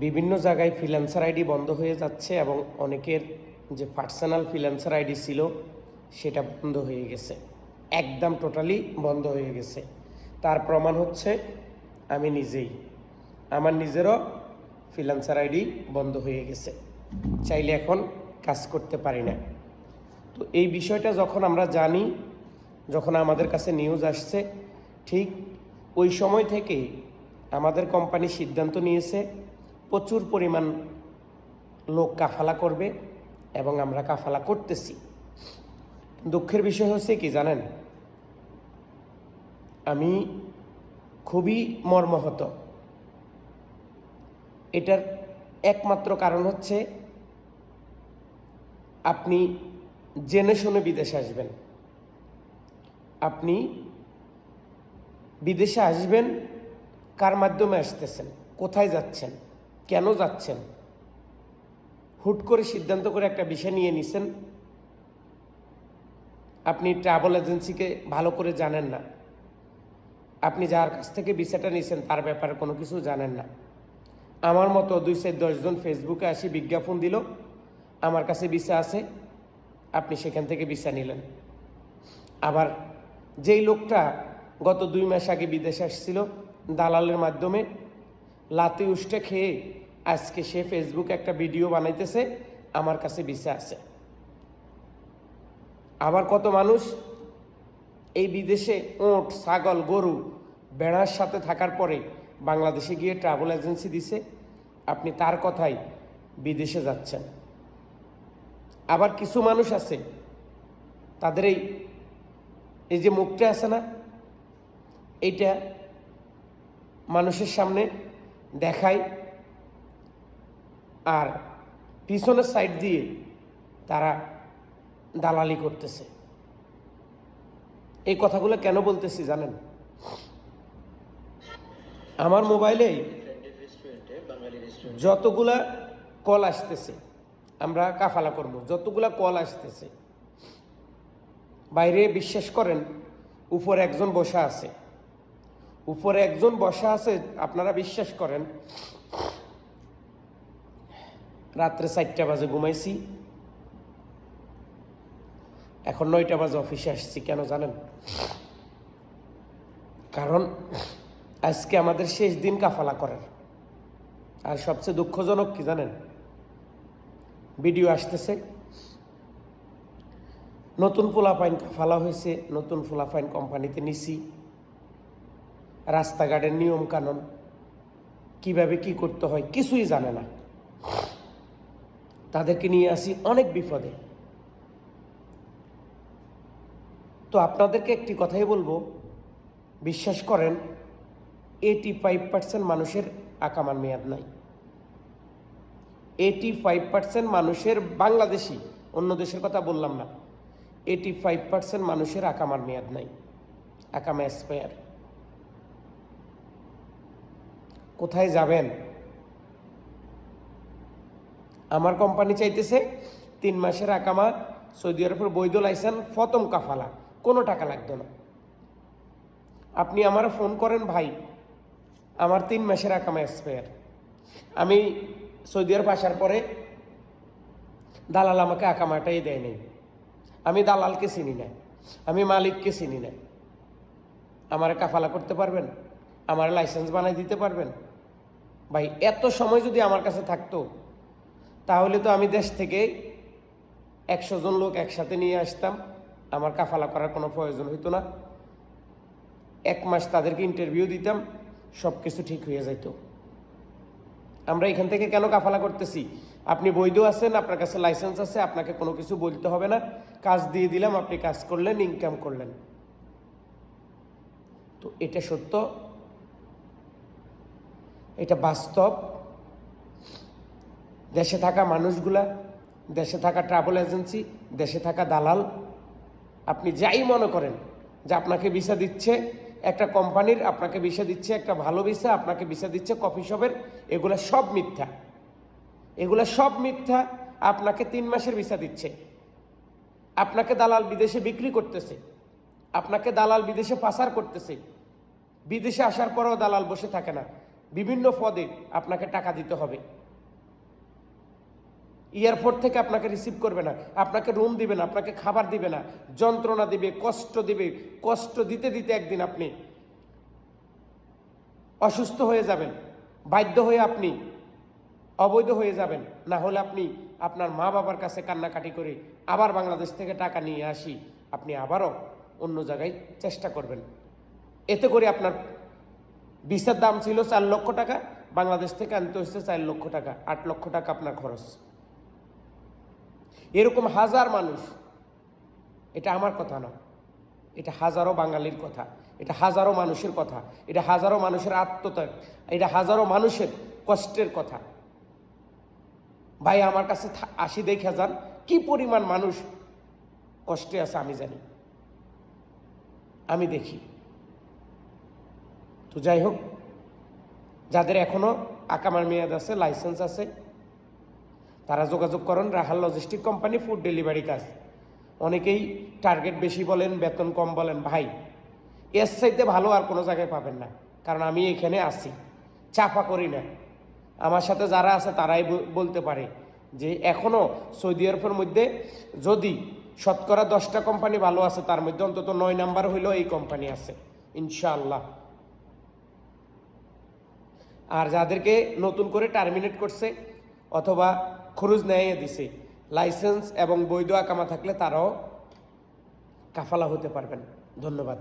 বিভিন্ন জায়গায় freelancer ID বন্ধ হয়ে যাচ্ছে এবং অনেকের যে পার্সোনাল ফ্রিল্যান্সার আইডি ছিল, সেটা বন্ধ হয়ে গেছে। একদম টোটালি বন্ধ হয়ে গেছে। তার প্রমাণ হচ্ছে, আমি নিজেই। আমার নিজেরও ফ্রিল্যান্সার আইডি বন্ধ হয়ে গেছে। চাইলে এখন কাজ করতে পারি না। তো এই বিষয়টা যখন আমরা জানি, যখন আমাদের কাছে নিউজ আসছে, ঠিক ওই সময় থেকে আমাদের কোম্পানি সিদ্ধান্ত নিয়েছে প্রচুর পরিমাণ লোক কাফালা করবে এবং আমরা কাফালা করতেছি। দুঃখের বিষয় হচ্ছে কি জানেন? আমি খুবই মর্মহত। এটার একমাত্র কারণ হচ্ছে আপনি জেনে শুনে বিদেশে আসবেন। আপনি বিদেশে আসবেন, কার মাধ্যমে আসতেছেন? কোথায় যাচ্ছেন? কেন যাচ্ছেন? হুট করে সিদ্ধান্ত করে একটা বিষয় নিয়ে নিছেন। আপনি ট্রাভেল এজেন্সিকে ভালো করে জানেন না। আপনি যার কাছ থেকে ভিসাটা নিছেন, তার ব্যাপারে কোনো কিছু জানেন না। আমার মতো দুই চার দশজন ফেসবুকে আসি বিজ্ঞাপন দিল, আমার কাছে ভিসা আছে, আপনি সেখান থেকে ভিসা নিলেন। আবার যেই লোকটা গত দুই মাস আগে বিদেশে আসছিল, দালালের মাধ্যমে লাতি উষ্টে খেয়ে আজকে সে ফেসবুকে একটা ভিডিও বানাইতেছে, আমার কাছে ভিসা আছে। আবার কত মানুষ এই বিদেশে ওঁট ছাগল, গরু বেড়ার সাথে থাকার পরে বাংলাদেশে গিয়ে ট্রাভেল এজেন্সি দিছে, আপনি তার কথাই বিদেশে যাচ্ছেন। আবার কিছু মানুষ আছে, তাদের এই এই যে মুখটা আছে না, এইটা মানুষের সামনে দেখায় আর পিছনের সাইড দিয়ে তারা দালালি করতেছে। এই কথাগুলো কেন বলতেছি জানেন? আমার মোবাইলে যতগুলা কল আসতেছে, আমরা কাফালা করব, যতগুলা কল আসতেছে, বাইরে বিশ্বাস করেন, উপর একজন বসা আছে। উপরে একজন বসা আছে, আপনারা বিশ্বাস করেন। রাত্রে চারটা বাজে ঘুমাইছি। এখন নয়টা বাজে অফিসে আসছি, কেন জানেন? কারণ আজকে আমাদের শেষ দিন কাফালা করার। আর সবচেয়ে দুঃখজনক কি জানেন? ভিডিও আসতেছে। নতুন পোলাপাইন কাফালা হয়েছে, নতুন পোলাপাইন কোম্পানিতে নিছি। রাস্তাঘাটের নিয়ম কানুন কীভাবে কি করতে হয় কিছুই জানে না। তাদেরকে নিয়ে আসি অনেক বিপদে। তো আপনাদেরকে একটি কথাই বলব, বিশ্বাস করেন এইটি ফাইভ পার্সেন্ট মানুষের আকামার মেয়াদ নাই। এইটি ফাইভ পার্সেন্ট মানুষের বাংলাদেশি, অন্য দেশের কথা বললাম না এইটি ফাইভ পার্সেন্ট মানুষের আকামার মেয়াদ নাই, আকামা এক্সপায়ার কোথায় যাবেন? আমার কোম্পানি চাইতেছে তিন মাসের আকামা সৌদি আরবের বৈধ লাইসেন্স ফতম কাফালা। কোনো টাকা লাগতো না। আপনি আমার ফোন করেন, ভাই, আমার তিন মাসের আকামা এক্সপায়ার আমি সৌদি আরব আসার পরে দালাল আমাকে আকামাটাই দেয় নাই। আমি দালালকে চিনি না। আমি মালিককে চিনি না। আমার কাফালা করতে পারবেন? আমার লাইসেন্স বানাই দিতে পারবেন? ভাই, এত সময় যদি আমার কাছে থাকতো, তাহলে তো আমি দেশ থেকে একশো জন লোক একসাথে নিয়ে আসতাম। আমার কাফালা করার কোনো প্রয়োজন হইতো না। এক মাস তাদেরকে ইন্টারভিউ দিতাম সব কিছু ঠিক হয়ে যেত আমরা এখান থেকে কেন কাফালা করতেছি? আপনি বৈধ আছেন, আপনার কাছে লাইসেন্স আছে, আপনাকে কোনো কিছু বলতে হবে না। কাজ দিয়ে দিলাম, আপনি কাজ করলেন ইনকাম করলেন। তো এটা সত্য? এটা বাস্তব। দেশে থাকা মানুষগুলা, দেশে থাকা ট্রাভেল এজেন্সি দেশে থাকা দালাল, আপনি যাই মনে করেন যে আপনাকে ভিসা দিচ্ছে একটা কোম্পানির আপনাকে ভিসা দিচ্ছে একটা ভালো ভিসা আপনাকে ভিসা দিচ্ছে কফি শপের এগুলো সব মিথ্যা। এগুলো সব মিথ্যা, আপনাকে তিন মাসের ভিসা দিচ্ছে। আপনাকে দালাল বিদেশে বিক্রি করতেছে। আপনাকে দালাল বিদেশে পাচার করতেছে। বিদেশে আসার পরেও দালাল বসে থাকে না। বিভিন্ন পদে আপনাকে টাকা দিতে হবে। এয়ারপোর্ট থেকে আপনাকে রিসিভ করবে না, আপনাকে রুম দিবে না, আপনাকে খাবার দিবে না, যন্ত্রণা দিবে, কষ্ট দিবে, কষ্ট দিতে দিতে একদিন আপনি অসুস্থ হয়ে যাবেন, বাধ্য হয়ে আপনি অবৈধ হয়ে যাবেন, না হলে আপনি আপনার মা বাবার কাছে কান্নাকাটি করে আবার বাংলাদেশ থেকে টাকা নিয়ে আসি, আপনি আবারও অন্য জায়গায় চেষ্টা করবেন। এতে করে আপনার ভিসার দাম ছিল চার লক্ষ টাকা, বাংলাদেশ থেকে আনতে হচ্ছে চার লক্ষ টাকা, আট লক্ষ টাকা আপনার খরচ। এরকম হাজার মানুষ, এটা আমার কথা না, এটা হাজারো বাঙালির কথা, এটা হাজারো মানুষের কথা, এটা হাজারো মানুষের আত্মত্যাগ, এটা হাজারো মানুষের কষ্টের কথা। ভাই, আমার কাছে আসি দেখে যান, কি পরিমাণ মানুষ কষ্টে আছে আমি জানি। আমি দেখি। তো যাই হোক, যাদের এখনও আকামার মেয়াদ আছে, লাইসেন্স আছে, তারা যোগাযোগ করেন রাহাল লজিস্টিক কোম্পানি ফুড ডেলিভারি কাজ। অনেকেই টার্গেট বেশি বলেন, বেতন কম বলেন, ভাই, এর চাইতে ভালো আর কোনো জায়গায় পাবেন না, কারণ আমি এখানে আছি, চাপা করি না। আমার সাথে যারা আছে, তারাই বলতে পারে যে এখনও সৌদি আরবের মধ্যে যদি শতকরা দশটা কোম্পানি ভালো আছে, তার মধ্যে অন্তত নয় নাম্বার হইলেও এই কোম্পানি আছে, ইনশাআল্লাহ। আর যাদেরকে নতুন করে টার্মিনেট করছে অথবা খরচ নেয় দিছে লাইসেন্স এবং বৈধ আকামা থাকলে তারাও কাফালা হতে পারবেন। ধন্যবাদ।